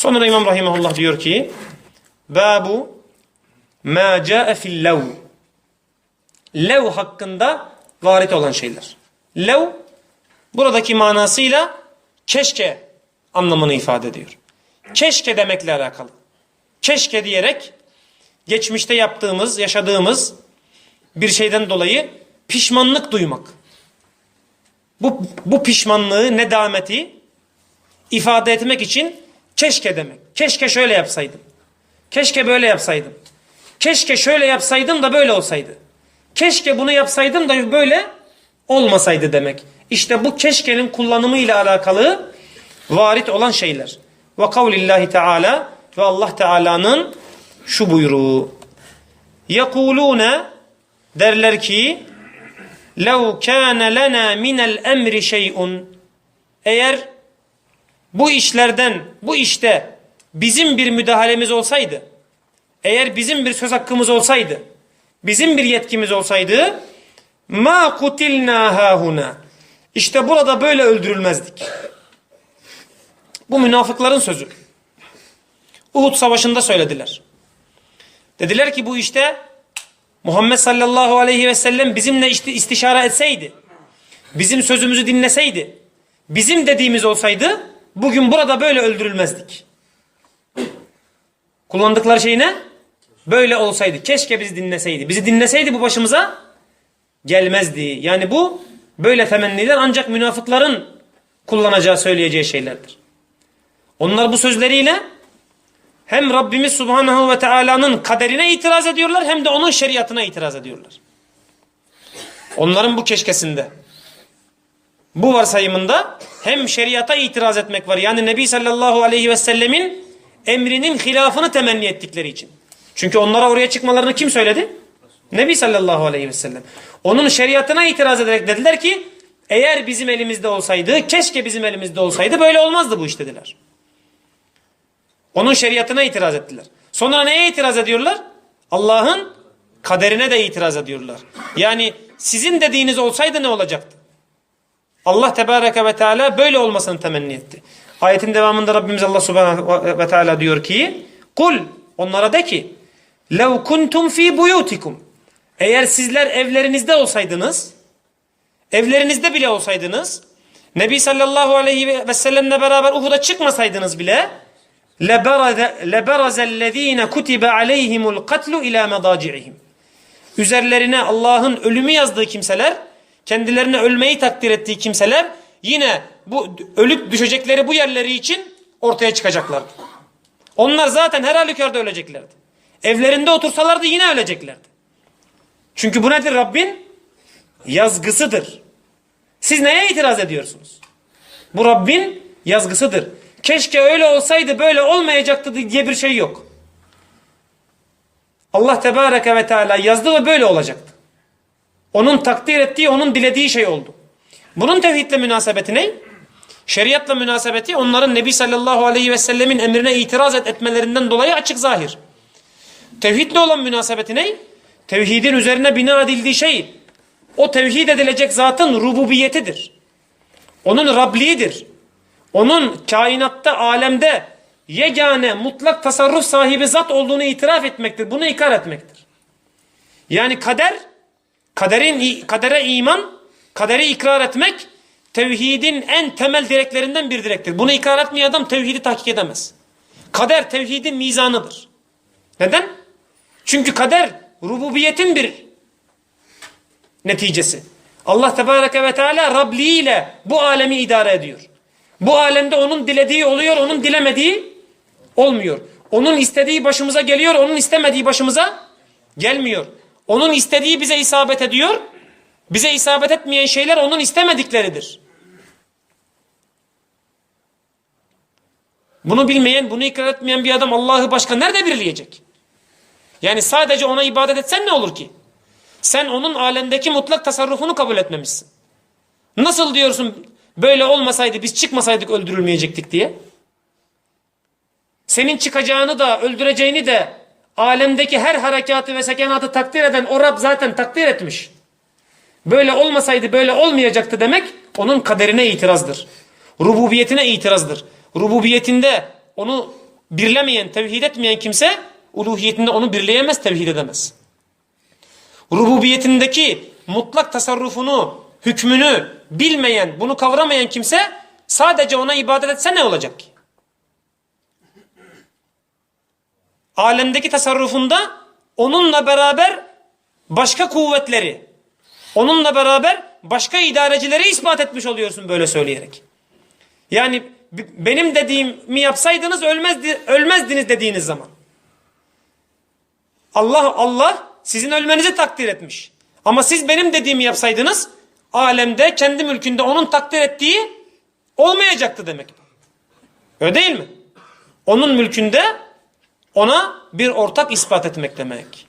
Sonra İmam Rahimahullah diyor ki Babu ma ca'e fil lev Lev hakkında varit olan şeyler. Lev buradaki manasıyla keşke anlamını ifade ediyor. Keşke demekle alakalı. Keşke diyerek geçmişte yaptığımız, yaşadığımız bir şeyden dolayı pişmanlık duymak. Bu, bu pişmanlığı, nedameti ifade etmek için keşke demek. Keşke şöyle yapsaydım. Keşke böyle yapsaydım. Keşke şöyle yapsaydım da böyle olsaydı. Keşke bunu yapsaydım da böyle olmasaydı demek. İşte bu keşkenin kullanımı ile alakalı varit olan şeyler. Ve kavlillahi teala ve Allah Teala'nın şu buyruğu. Yekulune derler ki lev kâne lena minel emri şey'un eğer bu işlerden bu işte bizim bir müdahalemiz olsaydı eğer bizim bir söz hakkımız olsaydı bizim bir yetkimiz olsaydı ma kutilna hahuna işte burada böyle öldürülmezdik. Bu münafıkların sözü. Uhud savaşında söylediler. Dediler ki bu işte Muhammed sallallahu aleyhi ve sellem bizimle işte istişare etseydi, bizim sözümüzü dinleseydi, bizim dediğimiz olsaydı bugün burada böyle öldürülmezdik. Kullandıkları şey ne? Böyle olsaydı. Keşke bizi dinleseydi. Bizi dinleseydi bu başımıza gelmezdi. Yani bu böyle temenniler ancak münafıkların kullanacağı söyleyeceği şeylerdir. Onlar bu sözleriyle hem Rabbimiz Subhanahu ve Teala'nın kaderine itiraz ediyorlar hem de onun şeriatına itiraz ediyorlar. Onların bu keşkesinde bu varsayımında hem şeriata itiraz etmek var. Yani Nebi sallallahu aleyhi ve sellemin emrinin hilafını temenni ettikleri için. Çünkü onlara oraya çıkmalarını kim söyledi? Nebi sallallahu aleyhi ve sellem. Onun şeriatına itiraz ederek dediler ki eğer bizim elimizde olsaydı keşke bizim elimizde olsaydı böyle olmazdı bu iş dediler. Onun şeriatına itiraz ettiler. Sonra neye itiraz ediyorlar? Allah'ın kaderine de itiraz ediyorlar. Yani sizin dediğiniz olsaydı ne olacaktı? Allah Tebareke ve Teala böyle olmasını temenni etti. Ayetin devamında Rabbimiz Allah Subhanahu ve Teala diyor ki Kul onlara de ki Lev kuntum fi buyutikum Eğer sizler evlerinizde olsaydınız evlerinizde bile olsaydınız Nebi sallallahu aleyhi ve sellemle beraber Uhud'a çıkmasaydınız bile لَبَرَزَ الَّذ۪ينَ كُتِبَ عَلَيْهِمُ الْقَتْلُ اِلٰى مَضَاجِعِهِمْ Üzerlerine Allah'ın ölümü yazdığı kimseler, kendilerine ölmeyi takdir ettiği kimseler yine bu ölüp düşecekleri bu yerleri için ortaya çıkacaklardı. Onlar zaten her halükarda öleceklerdi. Evlerinde otursalardı yine öleceklerdi. Çünkü bu nedir Rabbin? Yazgısıdır. Siz neye itiraz ediyorsunuz? Bu Rabbin yazgısıdır. Keşke öyle olsaydı böyle olmayacaktı diye bir şey yok. Allah Tebareke ve Teala yazdı ve böyle olacaktı. Onun takdir ettiği, onun dilediği şey oldu. Bunun tevhidle münasebeti ne? Şeriatla münasebeti onların Nebi sallallahu aleyhi ve sellemin emrine itiraz et etmelerinden dolayı açık zahir. Tevhidle olan münasebeti ne? Tevhidin üzerine bina edildiği şey o tevhid edilecek zatın rububiyetidir. Onun Rabliğidir. Onun kainatta, alemde yegane, mutlak tasarruf sahibi zat olduğunu itiraf etmektir. Bunu ikrar etmektir. Yani kader, kaderin kadere iman, kaderi ikrar etmek tevhidin en temel direklerinden bir direktir. Bunu ikrar etmeyen adam tevhidi tahkik edemez. Kader tevhidin mizanıdır. Neden? Çünkü kader rububiyetin bir neticesi. Allah Tebareke ve Teala Rabli ile bu alemi idare ediyor. Bu alemde onun dilediği oluyor, onun dilemediği olmuyor. Onun istediği başımıza geliyor, onun istemediği başımıza gelmiyor. Onun istediği bize isabet ediyor, bize isabet etmeyen şeyler onun istemedikleridir. Bunu bilmeyen, bunu ikrar etmeyen bir adam Allah'ı başka nerede birleyecek? Yani sadece ona ibadet etsen ne olur ki? Sen onun alemdeki mutlak tasarrufunu kabul etmemişsin. Nasıl diyorsun böyle olmasaydı biz çıkmasaydık öldürülmeyecektik diye? Senin çıkacağını da öldüreceğini de alemdeki her harekatı ve sekenatı takdir eden o Rab zaten takdir etmiş. Böyle olmasaydı böyle olmayacaktı demek onun kaderine itirazdır. Rububiyetine itirazdır. Rububiyetinde onu birlemeyen, tevhid etmeyen kimse uluhiyetinde onu birleyemez, tevhid edemez. Rububiyetindeki mutlak tasarrufunu, hükmünü bilmeyen, bunu kavramayan kimse sadece ona ibadet etse ne olacak ki? Alemdeki tasarrufunda onunla beraber başka kuvvetleri, onunla beraber başka idarecileri ispat etmiş oluyorsun böyle söyleyerek. Yani benim dediğimi yapsaydınız ölmezdi, ölmezdiniz dediğiniz zaman. Allah Allah sizin ölmenizi takdir etmiş. Ama siz benim dediğimi yapsaydınız alemde kendi mülkünde onun takdir ettiği olmayacaktı demek. Öyle değil mi? Onun mülkünde ona bir ortak ispat etmek demek.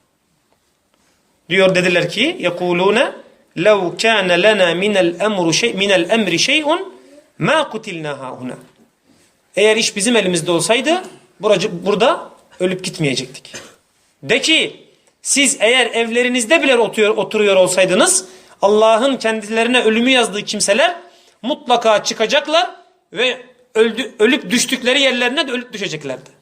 Diyor dediler ki yekulune lev kana lana minel emru şey minel emri şey'un ma kutilna hauna. Eğer iş bizim elimizde olsaydı buracı, burada ölüp gitmeyecektik. De ki siz eğer evlerinizde bile oturuyor, oturuyor olsaydınız Allah'ın kendilerine ölümü yazdığı kimseler mutlaka çıkacaklar ve öldü, ölüp düştükleri yerlerine de ölüp düşeceklerdi.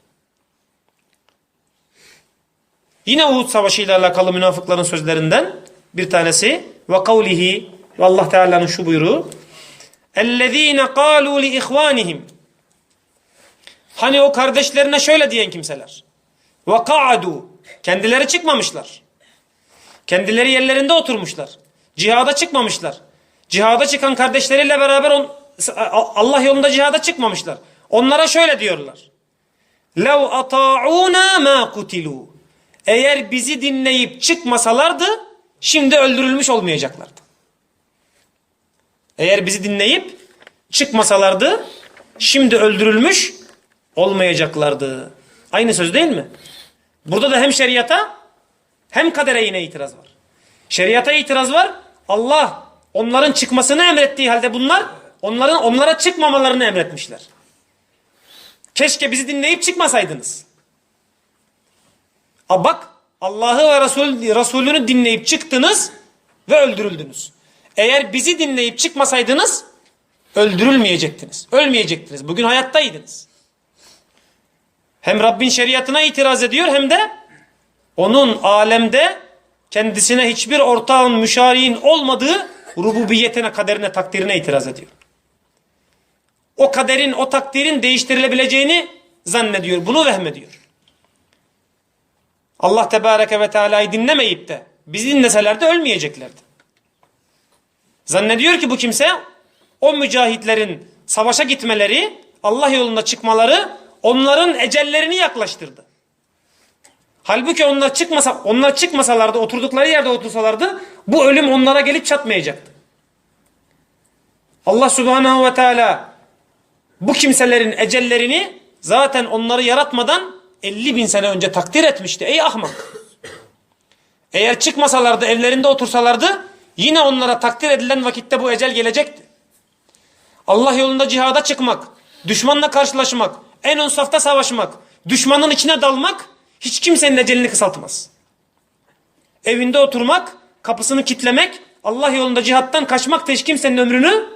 Yine Uhud Savaşı ile alakalı münafıkların sözlerinden bir tanesi ve kavlihi ve Allah Teala'nın şu buyruğu اَلَّذ۪ينَ قَالُوا لِإِخْوَانِهِمْ Hani o kardeşlerine şöyle diyen kimseler ve ka'adu kendileri çıkmamışlar. Kendileri yerlerinde oturmuşlar. Cihada çıkmamışlar. Cihada çıkan kardeşleriyle beraber on, Allah yolunda cihada çıkmamışlar. Onlara şöyle diyorlar. لَوْ أَطَاعُونَا مَا قُتِلُوا eğer bizi dinleyip çıkmasalardı şimdi öldürülmüş olmayacaklardı. Eğer bizi dinleyip çıkmasalardı şimdi öldürülmüş olmayacaklardı. Aynı söz değil mi? Burada da hem şeriata hem kadere yine itiraz var. Şeriata itiraz var. Allah onların çıkmasını emrettiği halde bunlar onların onlara çıkmamalarını emretmişler. Keşke bizi dinleyip çıkmasaydınız. A bak Allah'ı ve Resul, Resulünü dinleyip çıktınız ve öldürüldünüz. Eğer bizi dinleyip çıkmasaydınız öldürülmeyecektiniz. Ölmeyecektiniz. Bugün hayattaydınız. Hem Rabbin şeriatına itiraz ediyor hem de onun alemde kendisine hiçbir ortağın, müşariğin olmadığı rububiyetine, kaderine, takdirine itiraz ediyor. O kaderin, o takdirin değiştirilebileceğini zannediyor. Bunu vehmediyor. Allah Tebareke ve Teala'yı dinlemeyip de bizi dinleselerdi ölmeyeceklerdi. Zannediyor ki bu kimse o mücahitlerin savaşa gitmeleri, Allah yolunda çıkmaları onların ecellerini yaklaştırdı. Halbuki onlar çıkmasa, onlar çıkmasalardı, oturdukları yerde otursalardı bu ölüm onlara gelip çatmayacaktı. Allah Subhanahu ve Teala bu kimselerin ecellerini zaten onları yaratmadan 50 bin sene önce takdir etmişti. Ey ahmak! Eğer çıkmasalardı, evlerinde otursalardı yine onlara takdir edilen vakitte bu ecel gelecekti. Allah yolunda cihada çıkmak, düşmanla karşılaşmak, en ön safta savaşmak, düşmanın içine dalmak hiç kimsenin ecelini kısaltmaz. Evinde oturmak, kapısını kitlemek, Allah yolunda cihattan kaçmak hiç kimsenin ömrünü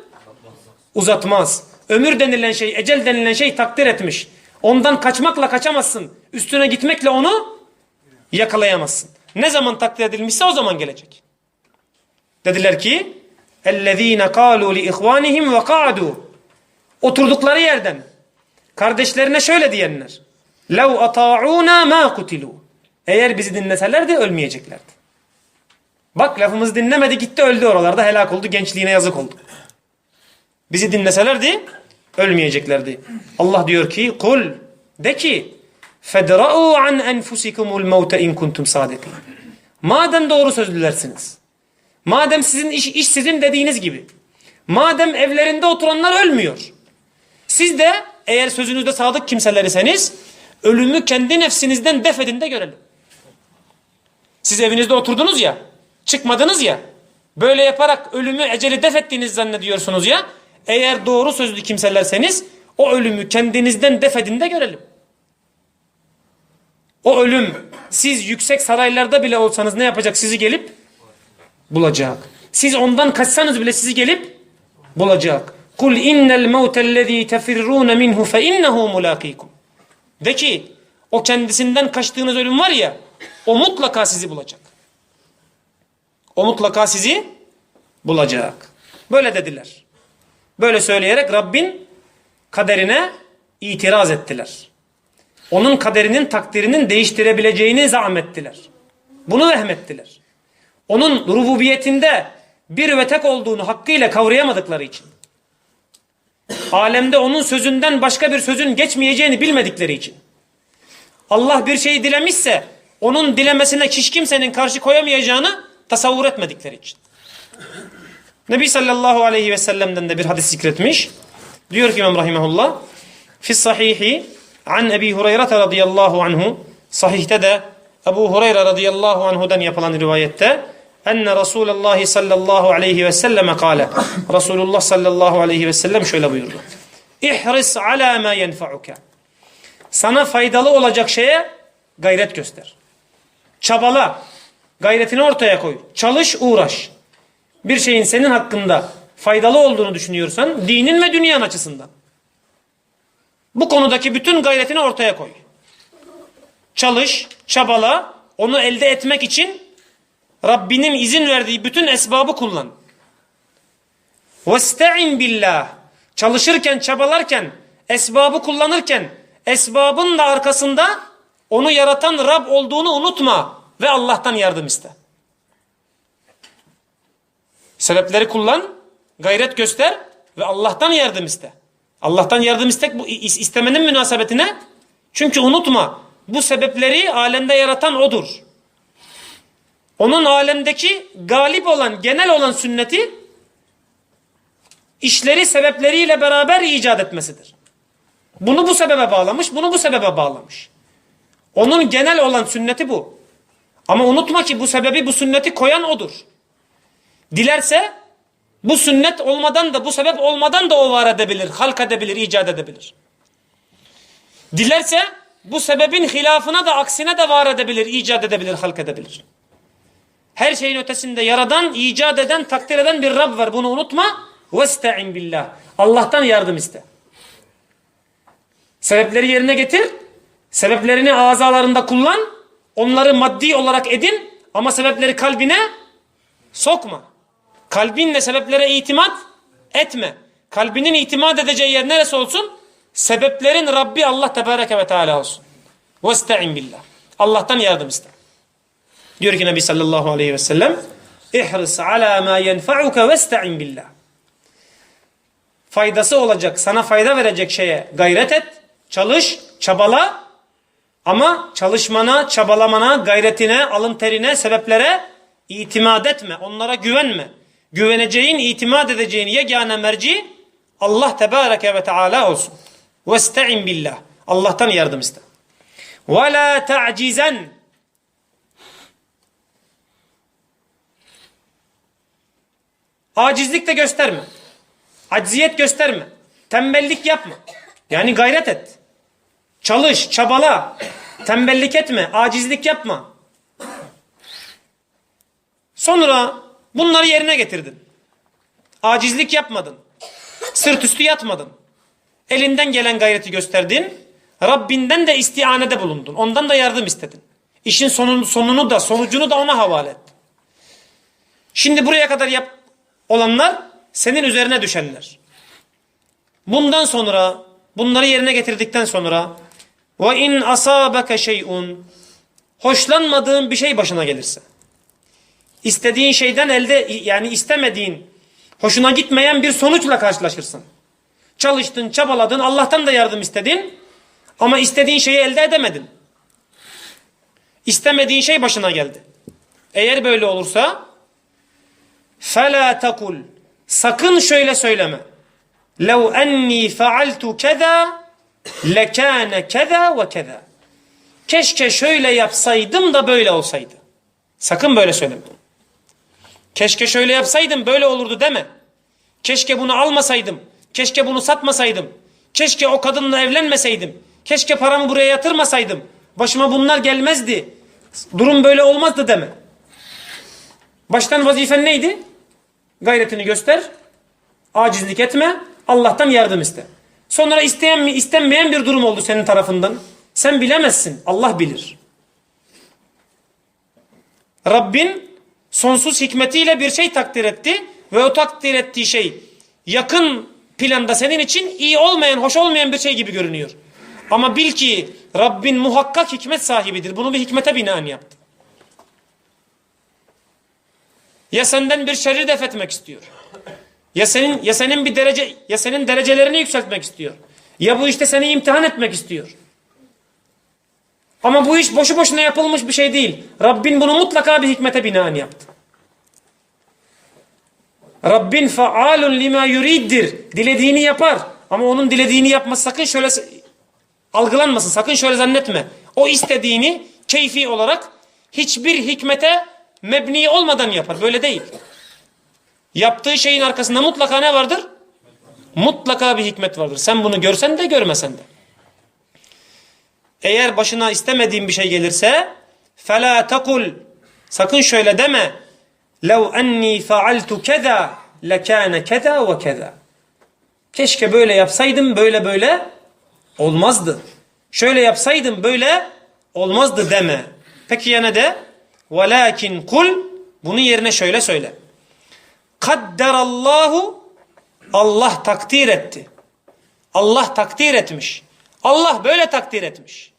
uzatmaz. Ömür denilen şey, ecel denilen şey takdir etmiş. Ondan kaçmakla kaçamazsın. Üstüne gitmekle onu yakalayamazsın. Ne zaman takdir edilmişse o zaman gelecek. Dediler ki اَلَّذ۪ينَ قَالُوا لِإِخْوَانِهِمْ وَقَعَدُوا Oturdukları yerden kardeşlerine şöyle diyenler لَوْ أَطَاعُونَا مَا قُتِلُوا Eğer bizi dinleselerdi ölmeyeceklerdi. Bak lafımızı dinlemedi gitti öldü oralarda helak oldu gençliğine yazık oldu. Bizi dinleselerdi Ölmeyeceklerdi. Allah diyor ki kul de ki fedra'u an enfusikumul mevte in kuntum sadikin. Madem doğru sözlülersiniz. Madem sizin iş, iş sizin dediğiniz gibi. Madem evlerinde oturanlar ölmüyor. Siz de eğer sözünüzde sadık kimseler iseniz ölümü kendi nefsinizden defedin de görelim. Siz evinizde oturdunuz ya, çıkmadınız ya. Böyle yaparak ölümü eceli def ettiğinizi zannediyorsunuz ya eğer doğru sözlü kimselerseniz o ölümü kendinizden def edin de görelim. O ölüm siz yüksek saraylarda bile olsanız ne yapacak sizi gelip bulacak. Siz ondan kaçsanız bile sizi gelip bulacak. Kul innel mevtellezî tefirrûne minhu fe innehu mulâkîkum. De ki o kendisinden kaçtığınız ölüm var ya o mutlaka sizi bulacak. O mutlaka sizi bulacak. Böyle dediler. Böyle söyleyerek Rabbin kaderine itiraz ettiler. Onun kaderinin takdirinin değiştirebileceğini zahmettiler. Bunu vehmettiler. Onun rububiyetinde bir ve tek olduğunu hakkıyla kavrayamadıkları için. Alemde onun sözünden başka bir sözün geçmeyeceğini bilmedikleri için. Allah bir şeyi dilemişse onun dilemesine hiç kimsenin karşı koyamayacağını tasavvur etmedikleri için. Nebi sallallahu aleyhi ve sellem'den de bir hadis zikretmiş. Diyor ki İmam Rahimahullah fi sahihi an Ebi Hureyre radıyallahu anhu sahihte de Ebu Hureyre radıyallahu anhudan yapılan rivayette enne Resulullah sallallahu aleyhi ve selleme kâle Resulullah sallallahu aleyhi ve sellem şöyle buyurdu. İhris ala ma yenfa'uke sana faydalı olacak şeye gayret göster. Çabala. Gayretini ortaya koy. Çalış, uğraş Bir şeyin senin hakkında faydalı olduğunu düşünüyorsan dinin ve dünyanın açısından. Bu konudaki bütün gayretini ortaya koy. Çalış, çabala, onu elde etmek için Rabbinin izin verdiği bütün esbabı kullan. وَاسْتَعِنْ billah. Çalışırken, çabalarken, esbabı kullanırken, esbabın da arkasında onu yaratan Rab olduğunu unutma ve Allah'tan yardım iste. Sebepleri kullan, gayret göster ve Allah'tan yardım iste. Allah'tan yardım istek bu istemenin münasebetine. Çünkü unutma bu sebepleri alemde yaratan odur. Onun alemdeki galip olan, genel olan sünneti işleri sebepleriyle beraber icat etmesidir. Bunu bu sebebe bağlamış, bunu bu sebebe bağlamış. Onun genel olan sünneti bu. Ama unutma ki bu sebebi, bu sünneti koyan odur. Dilerse bu sünnet olmadan da bu sebep olmadan da o var edebilir, halk edebilir, icat edebilir. Dilerse bu sebebin hilafına da aksine de var edebilir, icat edebilir, halk edebilir. Her şeyin ötesinde yaradan, icat eden, takdir eden bir Rab var. Bunu unutma. Vesta'in billah. Allah'tan yardım iste. Sebepleri yerine getir. Sebeplerini azalarında kullan. Onları maddi olarak edin. Ama sebepleri kalbine sokma. Kalbinle sebeplere itimat etme. Kalbinin itimat edeceği yer neresi olsun? Sebeplerin Rabbi Allah Tebareke ve Teala olsun. Vesta'in billah. Allah'tan yardım iste. Diyor ki Nebi sallallahu aleyhi ve sellem İhris ala ma yenfa'uke vesta'in billah. Faydası olacak, sana fayda verecek şeye gayret et, çalış, çabala ama çalışmana, çabalamana, gayretine, alın terine, sebeplere itimat etme, onlara güvenme. Güveneceğin, itimat edeceğin yegane merci Allah Tebareke ve Teala olsun. Vesta'in billah. Allah'tan yardım iste. Ve la ta'cizen Acizlik de gösterme. Acziyet gösterme. Tembellik yapma. Yani gayret et. Çalış, çabala. Tembellik etme, acizlik yapma. Sonra bunları yerine getirdin. Acizlik yapmadın. Sırt üstü yatmadın. Elinden gelen gayreti gösterdin. Rabbinden de istianede bulundun. Ondan da yardım istedin. İşin sonunu, sonunu da sonucunu da ona havale et. Şimdi buraya kadar yap, olanlar senin üzerine düşenler. Bundan sonra bunları yerine getirdikten sonra ve in asabaka şey'un hoşlanmadığın bir şey başına gelirse istediğin şeyden elde yani istemediğin hoşuna gitmeyen bir sonuçla karşılaşırsın. Çalıştın, çabaladın, Allah'tan da yardım istedin ama istediğin şeyi elde edemedin. İstemediğin şey başına geldi. Eğer böyle olursa فَلَا تَقُلْ Sakın şöyle söyleme. لَوْ اَنِّي فَعَلْتُ كَذَا لَكَانَ كَذَا وَكَذَا Keşke şöyle yapsaydım da böyle olsaydı. Sakın böyle söyleme. Keşke şöyle yapsaydım böyle olurdu deme. Keşke bunu almasaydım. Keşke bunu satmasaydım. Keşke o kadınla evlenmeseydim. Keşke paramı buraya yatırmasaydım. Başıma bunlar gelmezdi. Durum böyle olmazdı deme. Baştan vazifen neydi? Gayretini göster. Acizlik etme. Allah'tan yardım iste. Sonra isteyen mi istenmeyen bir durum oldu senin tarafından. Sen bilemezsin. Allah bilir. Rabbin sonsuz hikmetiyle bir şey takdir etti ve o takdir ettiği şey yakın planda senin için iyi olmayan, hoş olmayan bir şey gibi görünüyor. Ama bil ki Rabbin muhakkak hikmet sahibidir. Bunu bir hikmete binaen yaptı. Ya senden bir şerri def etmek istiyor. Ya senin ya senin bir derece ya senin derecelerini yükseltmek istiyor. Ya bu işte seni imtihan etmek istiyor. Ama bu iş boşu boşuna yapılmış bir şey değil. Rabbin bunu mutlaka bir hikmete binaen yaptı. Rabbin faalun lima yuriddir. Dilediğini yapar. Ama onun dilediğini yapması sakın şöyle algılanmasın. Sakın şöyle zannetme. O istediğini keyfi olarak hiçbir hikmete mebni olmadan yapar. Böyle değil. Yaptığı şeyin arkasında mutlaka ne vardır? Mutlaka bir hikmet vardır. Sen bunu görsen de görmesen de Eğer başına istemediğin bir şey gelirse فَلَا تَقُلْ Sakın şöyle deme. لَوْ اَنِّي فَعَلْتُ كَذَا لَكَانَ كَذَا وَكَذَا Keşke böyle yapsaydım böyle böyle olmazdı. Şöyle yapsaydım böyle olmazdı deme. Peki ya ne de? وَلَاكِنْ kul Bunu yerine şöyle söyle. Kadderallahu Allah takdir etti. Allah takdir etmiş. Allah böyle takdir etmiş.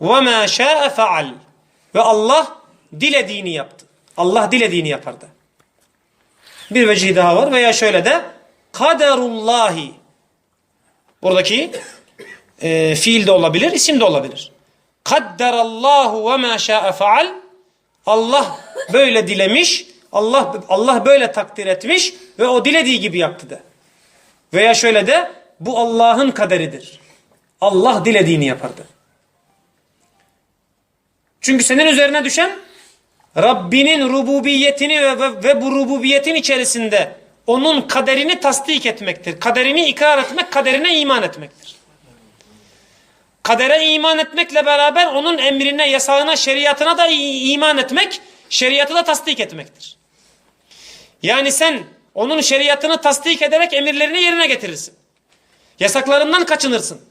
وَمَا شَاءَ فَعَلْ Ve Allah dilediğini yaptı. Allah dilediğini yapardı. Bir vecihi daha var veya şöyle de kaderullahi buradaki e, fiil de olabilir, isim de olabilir. Kadderallahu ve ma şa'e faal Allah böyle dilemiş, Allah Allah böyle takdir etmiş ve o dilediği gibi yaptı da. Veya şöyle de bu Allah'ın kaderidir. Allah dilediğini yapardı. Çünkü senin üzerine düşen Rabbinin rububiyetini ve, ve, ve bu rububiyetin içerisinde onun kaderini tasdik etmektir. Kaderini ikrar etmek, kaderine iman etmektir. Kadere iman etmekle beraber onun emrine, yasağına, şeriatına da iman etmek, şeriatı da tasdik etmektir. Yani sen onun şeriatını tasdik ederek emirlerini yerine getirirsin. Yasaklarından kaçınırsın.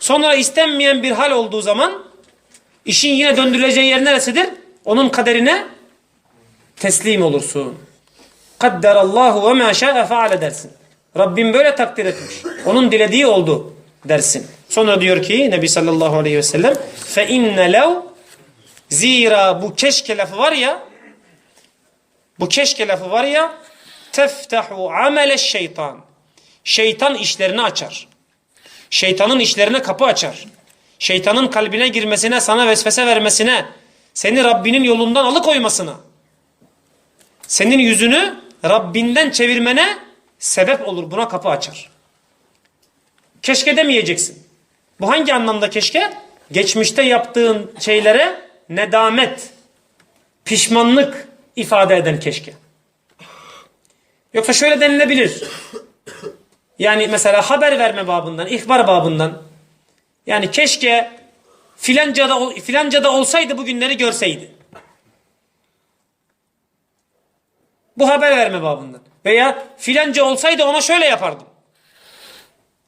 Sonra istenmeyen bir hal olduğu zaman işin yine döndürüleceği yer neresidir? Onun kaderine teslim olursun. Kadderallahu ve ma şa'e faale dersin. Rabbim böyle takdir etmiş. Onun dilediği oldu dersin. Sonra diyor ki Nebi sallallahu aleyhi ve sellem fe inne lev zira bu keşke lafı var ya bu keşke lafı var ya teftahu amele şeytan. Şeytan işlerini açar. Şeytanın işlerine kapı açar. Şeytanın kalbine girmesine, sana vesvese vermesine, seni Rabbinin yolundan alıkoymasına, senin yüzünü Rabbinden çevirmene sebep olur. Buna kapı açar. Keşke demeyeceksin. Bu hangi anlamda keşke? Geçmişte yaptığın şeylere nedamet, pişmanlık ifade eden keşke. Yoksa şöyle denilebilir. Yani mesela haber verme babından, ihbar babından. Yani keşke filancada, filancada olsaydı bugünleri görseydi. Bu haber verme babından. Veya filanca olsaydı ona şöyle yapardım.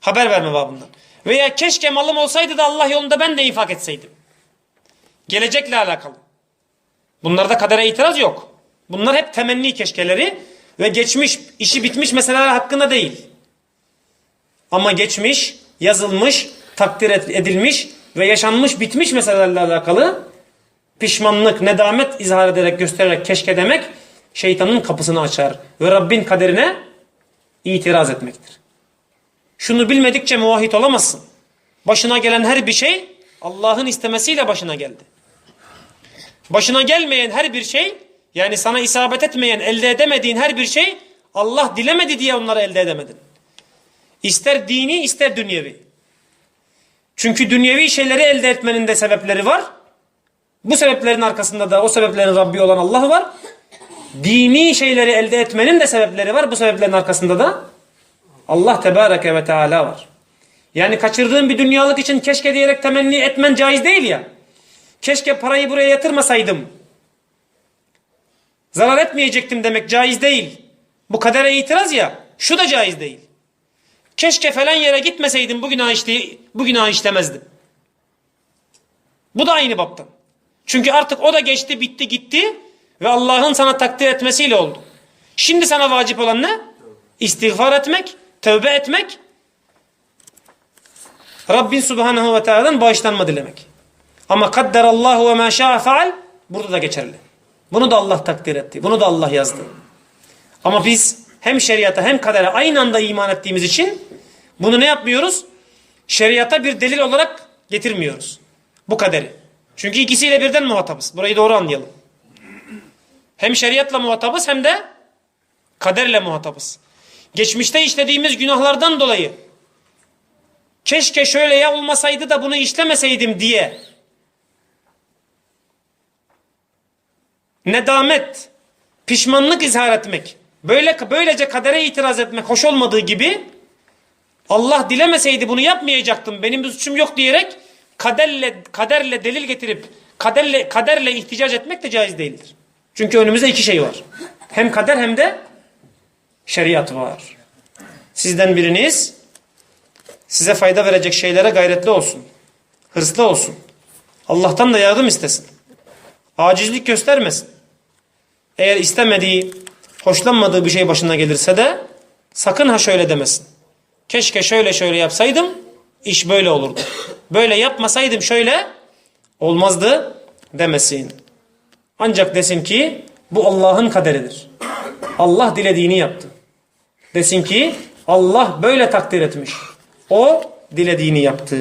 Haber verme babından. Veya keşke malım olsaydı da Allah yolunda ben de infak etseydim. Gelecekle alakalı. Bunlarda kadere itiraz yok. Bunlar hep temenni keşkeleri ve geçmiş, işi bitmiş meseleler hakkında değil. Ama geçmiş, yazılmış, takdir edilmiş ve yaşanmış, bitmiş meselelerle alakalı pişmanlık, nedamet izhar ederek, göstererek keşke demek şeytanın kapısını açar ve Rabbin kaderine itiraz etmektir. Şunu bilmedikçe muvahhid olamazsın. Başına gelen her bir şey Allah'ın istemesiyle başına geldi. Başına gelmeyen her bir şey yani sana isabet etmeyen, elde edemediğin her bir şey Allah dilemedi diye onları elde edemedin. İster dini ister dünyevi. Çünkü dünyevi şeyleri elde etmenin de sebepleri var. Bu sebeplerin arkasında da o sebeplerin Rabbi olan Allah var. Dini şeyleri elde etmenin de sebepleri var. Bu sebeplerin arkasında da Allah Tebareke ve Teala var. Yani kaçırdığın bir dünyalık için keşke diyerek temenni etmen caiz değil ya. Keşke parayı buraya yatırmasaydım. Zarar etmeyecektim demek caiz değil. Bu kadere itiraz ya. Şu da caiz değil. Keşke falan yere gitmeseydim bu günah, işli, bu günah işlemezdim. Bu da aynı baptan. Çünkü artık o da geçti, bitti, gitti ve Allah'ın sana takdir etmesiyle oldu. Şimdi sana vacip olan ne? İstiğfar etmek, tövbe etmek, Rabbin Subhanahu ve Teala'dan bağışlanma dilemek. Ama kadderallahu ve ma şa'a faal burada da geçerli. Bunu da Allah takdir etti. Bunu da Allah yazdı. Ama biz hem şeriata hem kadere aynı anda iman ettiğimiz için bunu ne yapmıyoruz? Şeriata bir delil olarak getirmiyoruz. Bu kaderi. Çünkü ikisiyle birden muhatabız. Burayı doğru anlayalım. Hem şeriatla muhatabız hem de kaderle muhatabız. Geçmişte işlediğimiz günahlardan dolayı keşke şöyle ya olmasaydı da bunu işlemeseydim diye nedamet, pişmanlık izhar etmek, böyle böylece kadere itiraz etmek hoş olmadığı gibi Allah dilemeseydi bunu yapmayacaktım. Benim bir suçum yok diyerek kaderle kaderle delil getirip kaderle kaderle ihticac etmek de caiz değildir. Çünkü önümüzde iki şey var. Hem kader hem de şeriat var. Sizden biriniz size fayda verecek şeylere gayretli olsun. Hırslı olsun. Allah'tan da yardım istesin. Acizlik göstermesin. Eğer istemediği, hoşlanmadığı bir şey başına gelirse de sakın ha şöyle demesin. Keşke şöyle şöyle yapsaydım, iş böyle olurdu. Böyle yapmasaydım şöyle olmazdı demesin. Ancak desin ki bu Allah'ın kaderidir. Allah dilediğini yaptı. Desin ki Allah böyle takdir etmiş. O dilediğini yaptı.